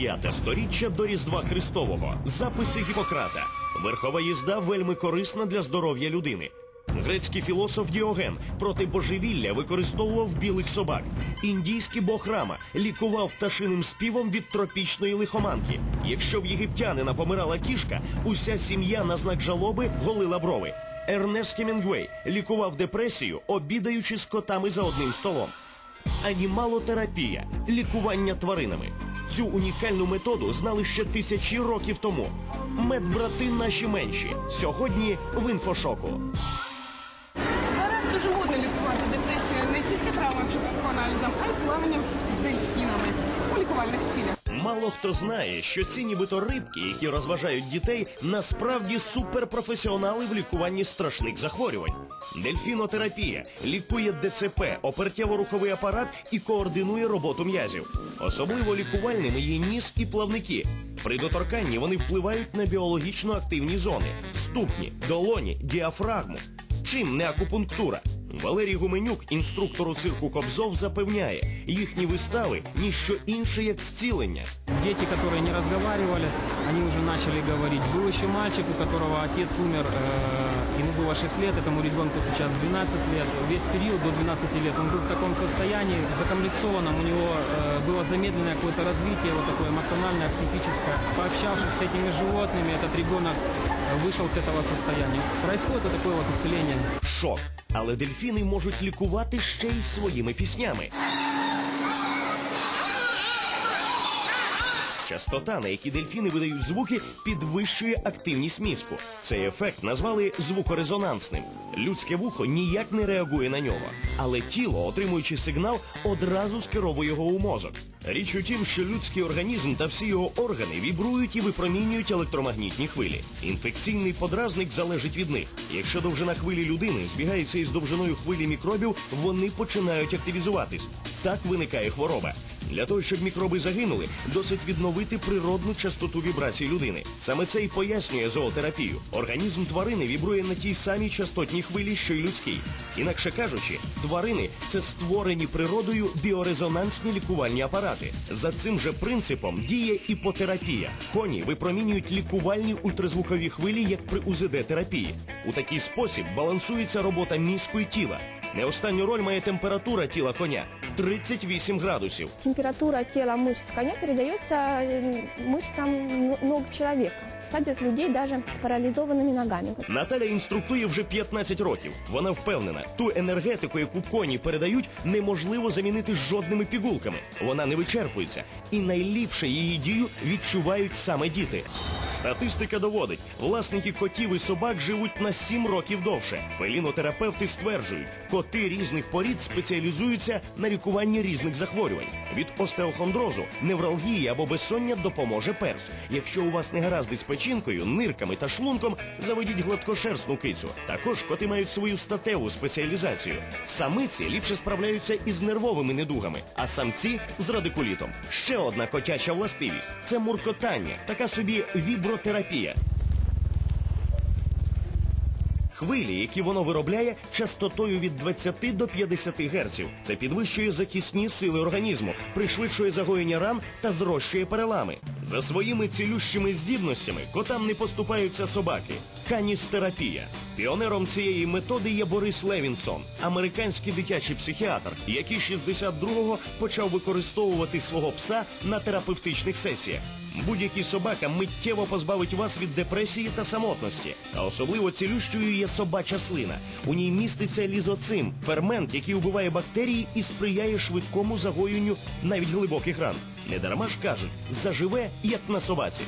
П'яте сторіччя до Різдва Христового. Записи Гіппократа. Верхова їзда вельми корисна для здоров'я людини. Грецький філософ Діоген проти божевілля використовував білих собак. Індійський бог Рама лікував пташиним співом від тропічної лихоманки. Якщо в єгиптянина помирала кішка, уся сім'я на знак жалоби голила брови. Ернест Хемінгуей лікував депресію, обідаючи з котами за одним столом. Анімалотерапія лікування тваринами. Цю унікальну методу знали ще тисячі років тому. Медбрати наші менші. Сьогодні в інфошоку. Зараз дуже модно лікувати депресію не тільки травмами чи психоаналізом, а й плаванням з дельфінами у лікувальних цілях. Мало хто знає, що ці нібито рибки, які розважають дітей, насправді суперпрофесіонали в лікуванні страшних захворювань. Дельфінотерапія лікує ДЦП, опертєво-руховий апарат і координує роботу м'язів. Особливо лікувальними є ніс і плавники. При доторканні вони впливають на біологічно активні зони: ступні, долоні, діафрагму. Чим не акупунктура? Валерій Гуменюк, інструктор у цирку Кобзов, запевняє, їхні вистави ніщо інше, як зцілення. Дети, которые не разговаривали, они уже начали говорить. Был еще мальчик, у которого отец умер, э, ему было 6 лет, этому ребенку сейчас 12 лет. Весь период до 12 лет он был в таком состоянии, закомплексованном, у него э, было замедленное какое-то развитие, вот такое эмоциональное, психическое. Пообщавшись с этими животными, этот ребенок э, вышел с этого состояния. Происходит вот такое вот исцеление. Шок. Але дельфіни можуть лікувати ще й своїми піснями. Частота, на якій дельфіни видають звуки, підвищує активність мізку. Цей ефект назвали звукорезонансним. Людське вухо ніяк не реагує на нього, але тіло, отримуючи сигнал, одразу скеровує його у мозок. Річ у тім, що людський організм та всі його органи вібрують і випромінюють електромагнітні хвилі. Інфекційний подразник залежить від них. Якщо довжина хвилі людини збігається із довжиною хвилі мікробів, вони починають активізуватись. Так виникає хвороба. Для того, щоб мікроби загинули, досить відновити природну частоту вібрацій людини. Саме це і пояснює зоотерапію. Організм тварини вібрує на тій самій частотній хвилі, що й людський. Інакше кажучи, тварини це створені природою біорезонансні лікувальні апарати. За цим же принципом діє іпотерапія. Коні випромінюють лікувальні ультразвукові хвилі, як при УЗД-терапії. У такий спосіб балансується робота мізку і тіла. Не останню роль має температура тіла коня 38 градусів. Температура тела мышц коня передается э, мышцам н- ног человека. Садят людей даже с парализованными ногами. Наталя інструктує вже 15 років. Вона впевнена, ту енергетику, яку коні передають, неможливо замінити жодними пігулками. Вона не вичерпується, і найліпше її дію відчувають саме діти. Статистика доводить, власники котів і собак живуть на 7 років довше. Фелінотерапевти стверджують, коти різних порід спеціалізуються на лікуванні різних захворювань. Від остеохондрозу, невралгії або безсоння допоможе перс. Якщо у вас не гаразди з печінкою, нирками та шлунком, заведіть гладкошерстну кицю. Також коти мають свою статеву спеціалізацію. Самиці ліпше справляються із нервовими недугами, а самці з радикулітом. Ще одна котяча властивість це муркотання, така собі вібротерапія. Хвилі, які воно виробляє, частотою від 20 до 50 Гц. Це підвищує захисні сили організму, пришвидшує загоєння ран та зрощує перелами. За своїми цілющими здібностями котам не поступаються собаки. Каністерапія. Піонером цієї методи є Борис Левінсон, американський дитячий психіатр, який 62-го почав використовувати свого пса на терапевтичних сесіях. Будь-який собака миттєво позбавить вас від депресії та самотності. А особливо цілющою є собача слина. У ній міститься лізоцим, фермент, який убиває бактерії і сприяє швидкому загоєнню навіть глибоких ран. Недарма ж кажуть, заживе як на собаці.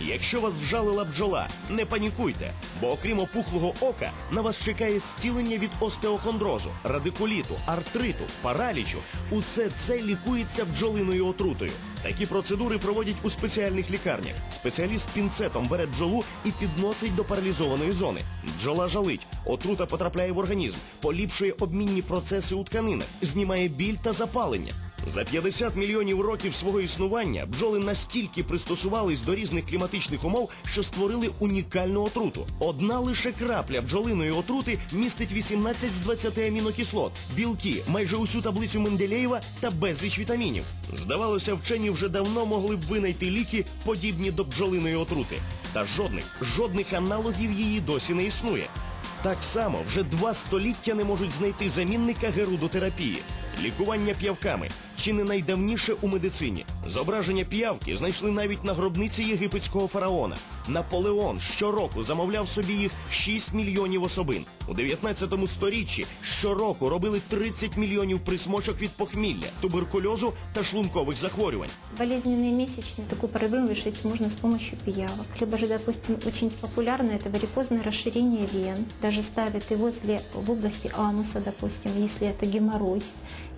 Якщо вас вжалила бджола, не панікуйте, бо окрім опухлого ока на вас чекає зцілення від остеохондрозу, радикуліту, артриту, паралічу. Усе це лікується бджолиною отрутою. Такі процедури проводять у спеціальних лікарнях. Спеціаліст пінцетом бере бджолу і підносить до паралізованої зони. Бджола жалить, отрута потрапляє в організм, поліпшує обмінні процеси у тканинах, знімає біль та запалення. За 50 мільйонів років свого існування бджоли настільки пристосувались до різних кліматичних умов, що створили унікальну отруту. Одна лише крапля бджолиної отрути містить 18 з 20 амінокислот, білки, майже усю таблицю Менделєєва та безліч вітамінів. Здавалося, вчені вже давно могли б винайти ліки, подібні до бджолиної отрути. Та жодних, жодних аналогів її досі не існує. Так само вже два століття не можуть знайти замінника герудотерапії. Лікування п'явками чи не найдавніше у медицині. Зображення п'явки знайшли навіть на гробниці єгипетського фараона. Наполеон щороку замовляв собі їх 6 мільйонів особин. У 19 сторіччі щороку робили 30 мільйонів присмочок від похмілля, туберкульозу та шлункових захворювань. Болезненные месячные, такую проблему решить можно с помощью пиявок. Либо же, допустим, очень популярно это варикозное расширение вен. Даже ставят и возле, в области ануса, допустим, если это геморрой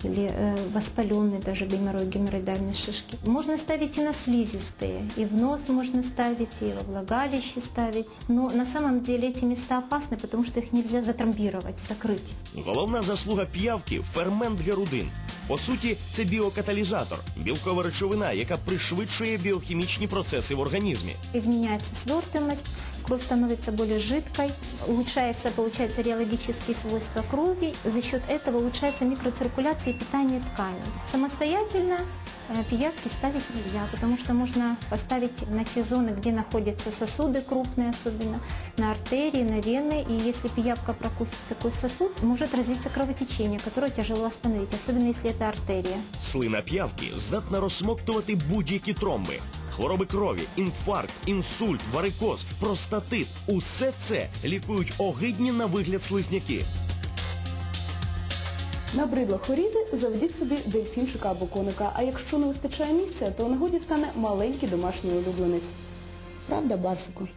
или э, воспаленный даже геморрой, геморроидальные шишки. Можно ставить и на слизистые, и в нос можно ставить, и во влагалище ставить. Но на самом деле эти места опасны, потому что их нельзя затрамбировать, закрыть. Головна заслуга п'явки фермент герудин. По суті, це біокаталізатор, білкова речовина, яка пришвидшує біохімічні процеси в організмі. Изменяется свертываемость, кровь становится более жидкой, улучшается, получается, реологические свойства крови, за счет этого улучшается микроциркуляция и питание тканей. Самостоятельно э, пиявки ставить нельзя, потому что можно поставить на те зоны, где находятся сосуды крупные особенно, на артерии, на вены, и если пиявка прокусит такой сосуд, может развиться кровотечение, которое тяжело остановить, особенно если это артерия. Слина п'явки здатна розсмоктувати будь-які тромби. Хвороби крові, інфаркт, інсульт, варикоз, простатит – усе це лікують огидні на вигляд слизняки. Набридло хворіти, заведіть собі дельфінчика або коника. А якщо не вистачає місця, то у нагоді стане маленький домашній улюбленець. Правда, Барсику?